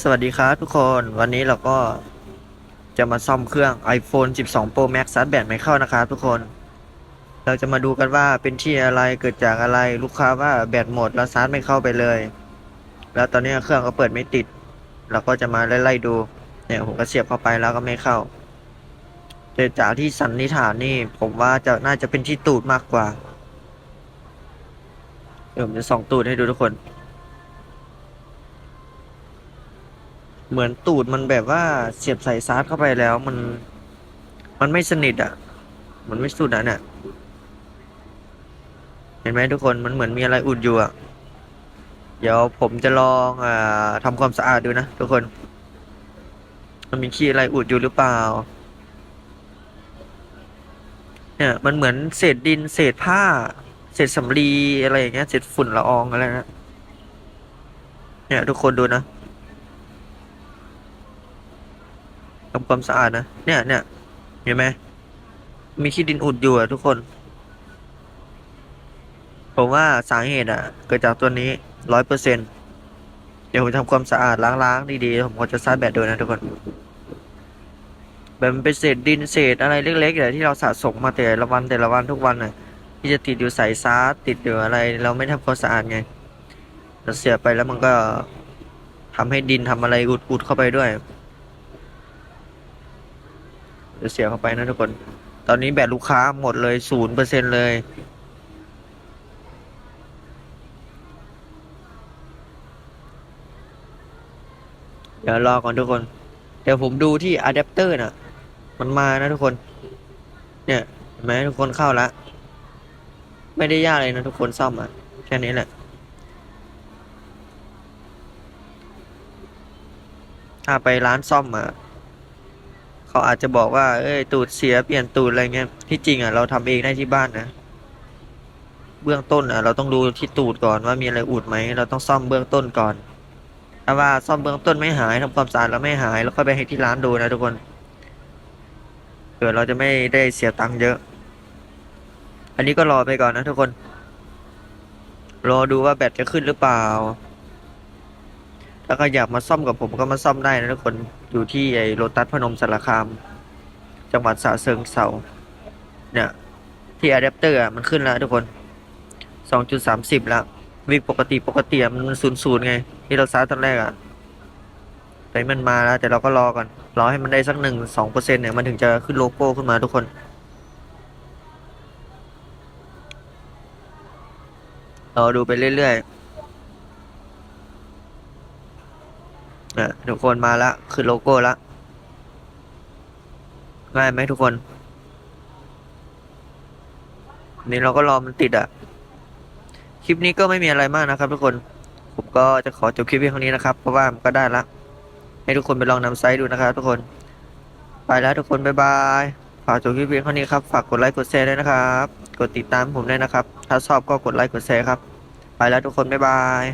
สวัสดีครับทุกคนวันนี้เราก็จะมาซ่อมเครื่อง iPhone 12 Pro Max ซัดแบตไม่เข้านะครับทุกคน เราจะมาดูกันว่าเป็นที่อะไรเกิดจากอะไรลูกค้าว่าแบตหมดแล้วซัดไม่เข้าไปเลย แล้วตอนนี้เครื่องก็เปิดไม่ติด เราก็จะมาไล่ๆดูเนี่ยผมก็เสียบเข้าไปแล้วก็ไม่เข้าแต่จากที่สันนิษฐานนี่ ผมว่าจะน่าจะเป็นที่ตูดมากกว่าเดี๋ยวผมจะส่องตูดให้ดูทุกคน เหมือนตูดมันแบบว่าเสียบใส่ซาร์เข้าไปแล้วมัน มันไม่สนิทอะ มันไม่สุดอะเนี่ยเห็นไหมทุกคนมันเหมือนมีอะไรอุดอยู่อะ เดี๋ยวผมจะลองอ่าทำความสะอาดดูนะทุกคน มันมีขี้อะไรอุดอยู่หรือเปล่า เนี่ยมันเหมือนเศษดินเศษผ้า เศษสำลีอะไรอย่างเงี้ยเศษฝุ่นละอองอะไรนะเนี่ยทุกคนดูนะ ทำความสะอาดนะ เนี่ยเนี่ยเห็นไหม มีขี้ดินอุดอยู่อะทุกคน ผมว่าสาเหตุอะเกิดจากตัวนี้ร้อยเปอร์เซ็นเดี๋ยวผมทำความสะอาดล้างๆดีๆ ผมก็จะซัดแบตดูนะทุกคน แบบมันเป็นเศษดินเศษอะไรเล็กๆแต่างที่เราสะสมมาแต่ละวันแต่ละวันทุกวันน่ะ ที่จะติดอยู่ใส่ซาร์ติดอยู่อะไร เราไม่ทำความสะอาดไงเราเสียไปแล้วมันก็ทำให้ดินทำอะไรอุดๆเข้าไปด้วย เดี๋ยวเสียเข้าไปนะทุกคน ตอนนี้แบตลูกค้าหมดเลยศูนย์เปอร์เซ็นเลย เดี๋ยวรอก่อนทุกคน เดี๋ยวผมดูที่อะแดปเตอร์น่ะ มันมานะทุกคน เนี่ยเห็นไหมทุกคนเข้าละ ไม่ได้ยากเลยนะทุกคนซ่อมอะ แค่นี้แหละถ้าไปร้านซ่อมอะ เขาอาจจะบอกว่า เอ้ย ตูดเสียเปลี่ยนตูดอะไรเงี้ย ที่จริงอะเราทำเองได้ที่บ้านนะ เบื้องต้นอะ เราต้องดูที่ตูดก่อนว่ามีอะไรอุดไหม เราต้องซ่อมเบื้องต้นก่อน ถ้าว่าซ่อมเบื้องต้นไม่หายทำความสะอาดแล้วไม่หาย แล้วค่อยไปให้ที่ร้านดูนะทุกคนเผื่อเราจะไม่ได้เสียตังค์เยอะ อันนี้ก็รอไปก่อนนะทุกคน รอดูว่าแบตจะขึ้นหรือเปล่า ถ้าก็อยากมาซ่อมกับผมก็มาซ่อมได้นะทุกคนอยู่ที่ไอ้โลตัสพนมสารคาม จังหวัดสระเชิงเซาเนี่ยที่อะแดปเตอร์อะมันขึ้นแล้วทุกคนสองจุดสามสิบแล้ว วิปกติปกติมันศูนย์ศูนย์ไง ที่เราซาร์ตอนแรกอะไปมันมาแล้ว แต่เราก็รอก่อน รอให้มันได้สักหนึ่งสองเปอร์เซ็นเนี่ย มันถึงจะขึ้นโลโก้ขึ้นมาทุกคนรอดูไปเรื่อยๆนะ ทุกคนมาละขึ้นโลโก้ละง่ายไหมทุกคน นี่เราก็รอมันติดอะ คลิปนี้ก็ไม่มีอะไรมากนะครับ ทุกคน ผมก็จะขอจบคลิปเพียงเท่านี้นะครับ เพราะว่ามันก็ได้ละ ให้ทุกคนไปลองนำไซต์ดูนะครับ ทุกคน ไปแล้วทุกคนบ๊ายบายฝากจบคลิปเพียงเท่านี้ครับ ฝากกดไลค์กดแชร์ด้วยนะครับ กดติดตามผมด้วยนะครับ ถ้าชอบก็กดไลค์กดแชร์ครับ ไปแล้วทุกคนบ๊ายบาย